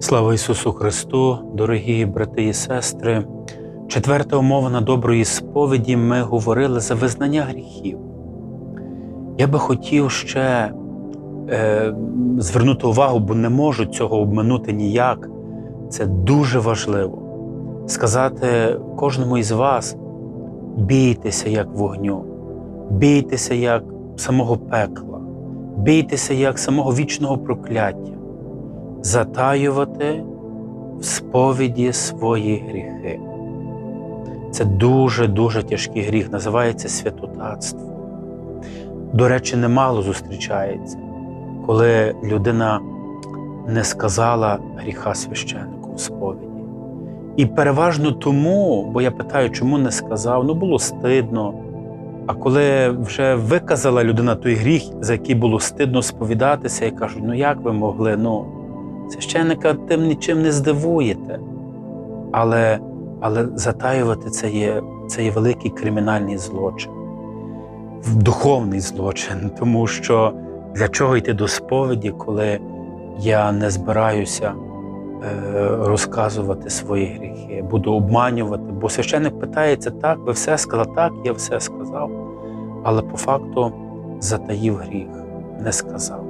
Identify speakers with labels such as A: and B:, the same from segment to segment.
A: Слава Ісусу Христу, дорогі брати і сестри. Четверта умова на доброї сповіді ми говорили за визнання гріхів. Я би хотів ще е, звернути увагу, бо не можу цього обминути ніяк. Це дуже важливо. Сказати кожному із вас: бійтеся як вогню, бійтеся як самого пекла, бійтеся як самого вічного прокляття затаювати в сповіді свої гріхи. Це дуже-дуже тяжкий гріх, називається святотатство. До речі, немало зустрічається, коли людина не сказала гріха священнику в сповіді. І переважно тому, бо я питаю, чому не сказав, ну було стидно. А коли вже виказала людина той гріх, за який було стидно сповідатися, і кажуть, ну як ви могли? ну, Священника тим нічим не здивуєте. Але але затаювати це є це є великий кримінальний злочин, духовний злочин, тому що для чого йти до сповіді, коли я не збираюся е, розказувати свої гріхи, буду обманювати, бо священник питається, так, ви все сказали, так, я все сказав, але по факту затаїв гріх, не сказав.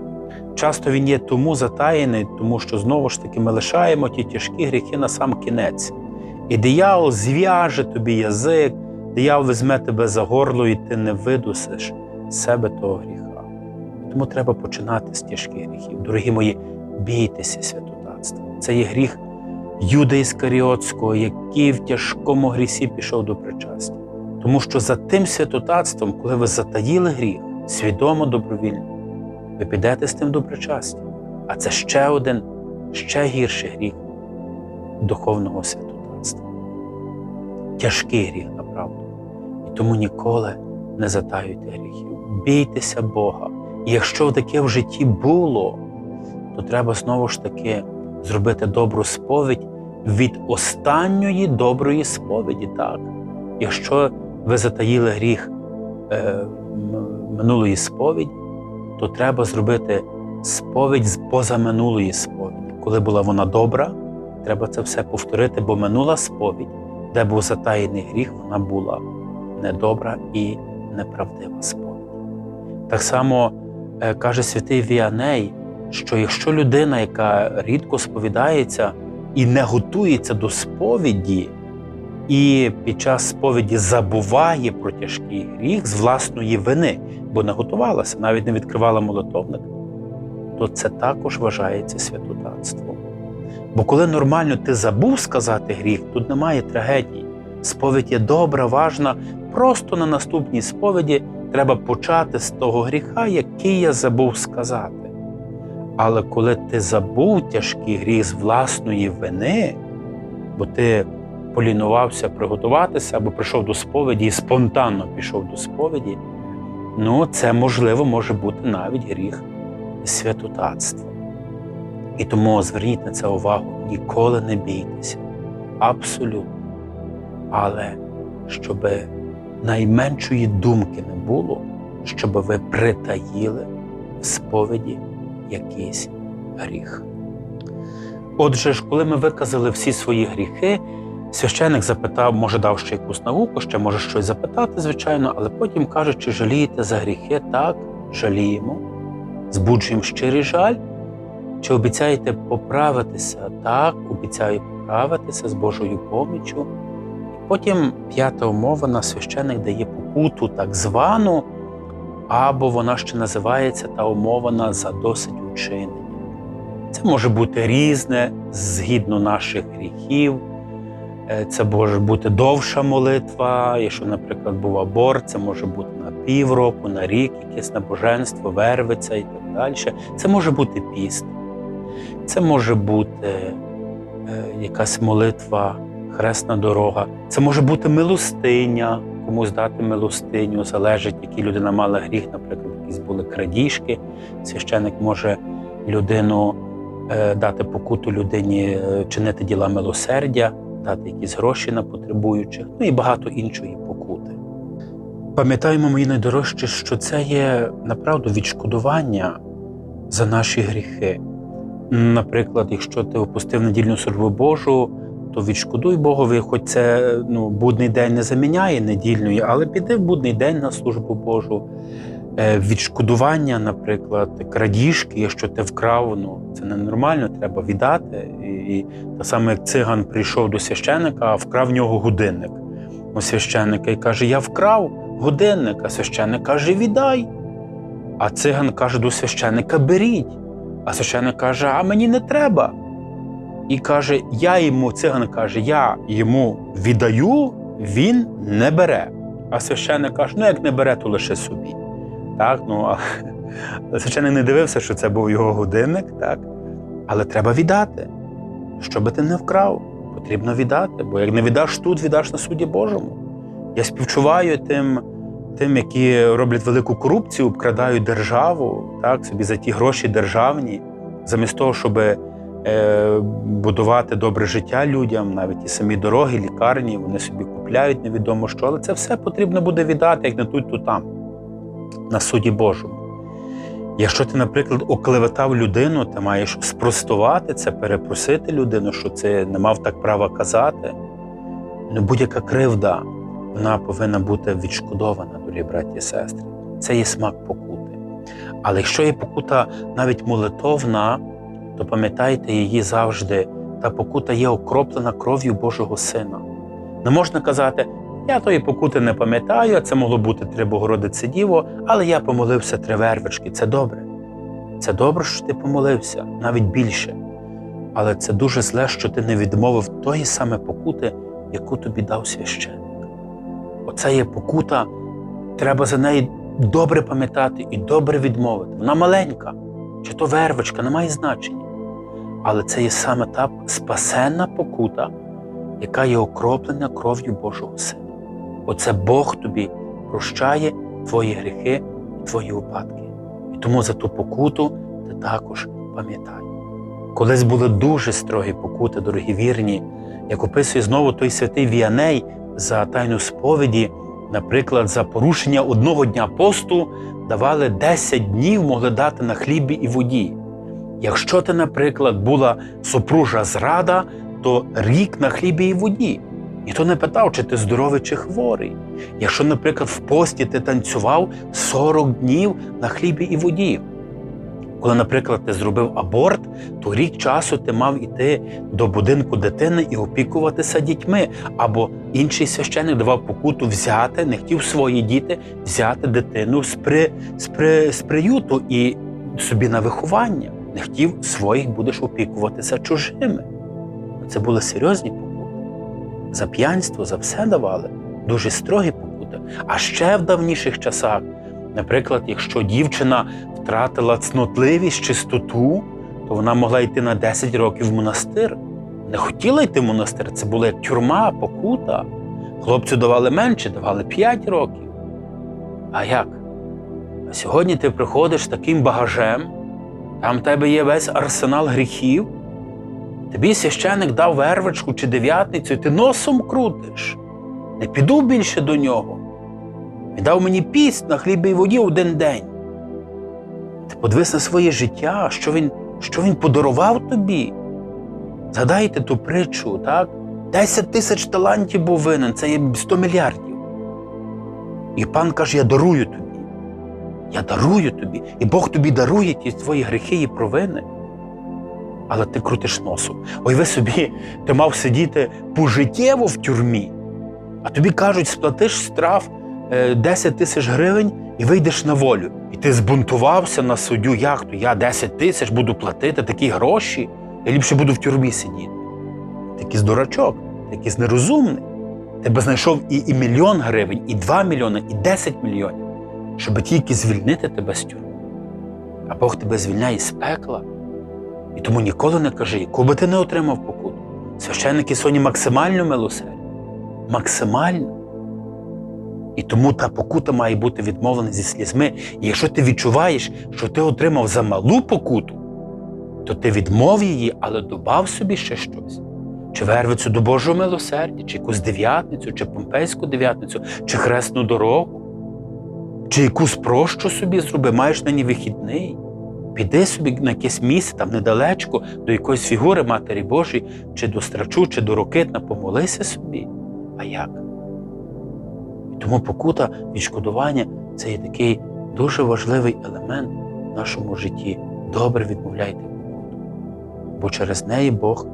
A: Часто він є тому затаєний, тому що знову ж таки ми лишаємо ті тяжкі гріхи на сам кінець. І диявол зв'яже тобі язик, диявол візьме тебе за горло, і ти не видусиш себе того гріха. Тому треба починати з тяжких гріхів. Дорогі мої, бійтеся святотатства. Це є гріх Юда Іскаріотського, який в тяжкому грісі пішов до причастя. Тому що за тим святотатством, коли ви затаїли гріх, свідомо добровільно ви підете з тим до причастя. А це ще один, ще гірший гріх духовного святотатства. Тяжкий гріх, направду. І тому ніколи не затаюйте гріхів. Бійтеся Бога. І якщо таке в житті було, то треба знову ж таки зробити добру сповідь від останньої доброї сповіді. Так? Якщо ви затаїли гріх е, минулої сповіді, то треба зробити сповідь з позаминулої сповіді. Коли була вона добра, треба це все повторити, бо минула сповідь, де був затаєний гріх, вона була недобра і неправдива сповідь. Так само е, каже святий Віаней, що якщо людина, яка рідко сповідається і не готується до сповіді, і під час сповіді забуває про тяжкий гріх з власної вини, бо не готувалася, навіть не відкривала молитовник, то це також вважається святотатством. Бо коли нормально ти забув сказати гріх, тут немає трагедії. Сповідь є добра, важна. Просто на наступній сповіді треба почати з того гріха, який я забув сказати. Але коли ти забув тяжкий гріх з власної вини, бо ти полінувався приготуватися або прийшов до сповіді і спонтанно пішов до сповіді, ну це можливо може бути навіть гріх святотатства. І тому зверніть на це увагу, ніколи не бійтеся. Абсолютно. Але щоб найменшої думки не було, щоб ви притаїли в сповіді якийсь гріх. Отже ж, коли ми виказали всі свої гріхи, священик запитав, може, дав ще якусь науку, ще може щось запитати, звичайно, але потім каже, чи жалієте за гріхи? Так, жаліємо, збуджуємо щирий жаль. Чи обіцяєте поправитися? Так, обіцяю поправитися з Божою поміччю. І потім п'ята умова на священик дає покуту, так звану, або вона ще називається та умована за досить учинення. Це може бути різне згідно наших гріхів. Е, Це може бути довша молитва, якщо, наприклад, був аборт, це може бути на півроку, на рік, якесь набоженство, вервиця і так далі. Це може бути піст. Це може бути е, якась молитва, хресна дорога. Це може бути милостиня, комусь дати милостиню, залежить, який людина мала гріх, наприклад, якісь були крадіжки. Священик може людину е, дати покуту людині, чинити діла милосердя, дати якісь гроші на потребуючих, ну і багато іншої покути. Пам'ятаємо, мої найдорожчі, що це є направду відшкодування за наші гріхи. Наприклад, якщо ти опустив недільну службу Божу, то відшкодуй Богові, хоч це ну, будний день не заміняє недільної, але піди в будний день на службу Божу. Е, Відшкодування, наприклад, крадіжки, якщо ти вкрав, ну це ненормально, треба віддати. І, і так само, як циган прийшов до священика, а вкрав в нього годинник у священника і каже: Я вкрав годинник, а священник каже, віддай. А циган каже до священика: беріть. А священник каже, а мені не треба. І каже, я йому, циган каже, я йому віддаю, він не бере. А священник каже, ну як не бере, то лише собі. Так, ну, а, священник не дивився, що це був його годинник, так? але треба віддати. Що би ти не вкрав, потрібно віддати, бо як не віддаш тут, віддаш на суді Божому. Я співчуваю тим, тим, які роблять велику корупцію, обкрадають державу, так, собі за ті гроші державні, замість того, щоб е, будувати добре життя людям, навіть і самі дороги, лікарні, вони собі купляють невідомо що, але це все потрібно буде віддати, як не тут, то там, на суді Божому. Якщо ти, наприклад, оклеветав людину, ти маєш спростувати це, перепросити людину, що це не мав так права казати. Ну, будь-яка кривда, вона повинна бути відшкодована, дорогі браті і сестри. Це є смак покути. Але якщо є покута навіть молитовна, то пам'ятайте її завжди, та покута є окроплена кров'ю Божого Сина. Не можна казати, я тої покути не пам'ятаю, це могло бути три Богородице Діво, але я помолився три вервички. Це добре. Це добре, що ти помолився, навіть більше. Але це дуже зле, що ти не відмовив тої саме покути, яку тобі дав священник. Оце є покута, треба за неї добре пам'ятати і добре відмовити. Вона маленька, чи то вервичка, не має значення. Але це є саме та спасенна покута, яка є окроплена кров'ю Божого Сина. Оце Бог тобі прощає твої гріхи і твої випадки. І тому за ту покуту ти також пам'ятай. Колись були дуже строгі покути, дорогі вірні, як описує знову той святий Віаней за тайну сповіді, наприклад, за порушення одного дня посту давали 10 днів могли дати на хлібі і воді. Якщо ти, наприклад, була супружа зрада, то рік на хлібі і воді. Ніхто не питав, чи ти здоровий чи хворий. Якщо, наприклад, в пості ти танцював 40 днів на хлібі і воді. Коли, наприклад, ти зробив аборт, то рік часу ти мав іти до будинку дитини і опікуватися дітьми. Або інший священник давав покуту взяти, не хотів свої діти взяти дитину з, при, з, при, з приюту і собі на виховання. Не хотів своїх будеш опікуватися чужими. Це були серйозні покути. За п'янство, за все давали, дуже строгі покути. А ще в давніших часах, наприклад, якщо дівчина втратила цнотливість, чистоту, то вона могла йти на 10 років в монастир. Не хотіла йти в монастир, це була як тюрма, покута. Хлопцю давали менше, давали 5 років. А як? А сьогодні ти приходиш таким багажем, там в тебе є весь арсенал гріхів. Тобі священик дав вервичку чи дев'ятницю, і ти носом крутиш. Не піду більше до нього. Він дав мені піст на хлібі і воді один день. Ти подивись на своє життя, що він, що він подарував тобі. Згадайте ту притчу, так? 10 тисяч талантів був винен, це є 100 мільярдів. І пан каже: Я дарую тобі. Я дарую тобі. І Бог тобі дарує ті твої гріхи і провини. Але ти крутиш носом. Ви собі, ти мав сидіти пожиттєво в тюрмі, а тобі кажуть, сплатиш штраф е, 10 тисяч гривень і вийдеш на волю. І ти збунтувався на суддю, як то я 10 тисяч буду платити такі гроші, я ліпше буду в тюрмі сидіти. Ти якийсь дурачок, ти якийсь нерозумний. Ти би знайшов і, і мільйон гривень, і 2 мільйони, і 10 мільйонів, щоб тільки звільнити тебе з тюрми. А Бог тебе звільняє з пекла. І тому ніколи не кажи, яку би ти не отримав покуту. Священники сьогодні максимально милосердні. Максимально. І тому та покута має бути відмовлена зі слізьми. І якщо ти відчуваєш, що ти отримав за малу покуту, то ти відмов її, але добав собі ще щось. Чи вервицю до Божого милосердя, чи якусь дев'ятницю, чи помпейську дев'ятницю, чи хресну дорогу, чи якусь прощу собі зроби, маєш на ній вихідний. Піди собі на якесь місце, там недалечко, до якоїсь фігури Матері Божої, чи до страчу, чи до рокитна, помолися собі. А як? І тому покута, відшкодування це є такий дуже важливий елемент в нашому житті. Добре відмовляйте покуту, бо через неї Бог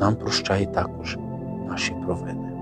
A: нам прощає також наші провини.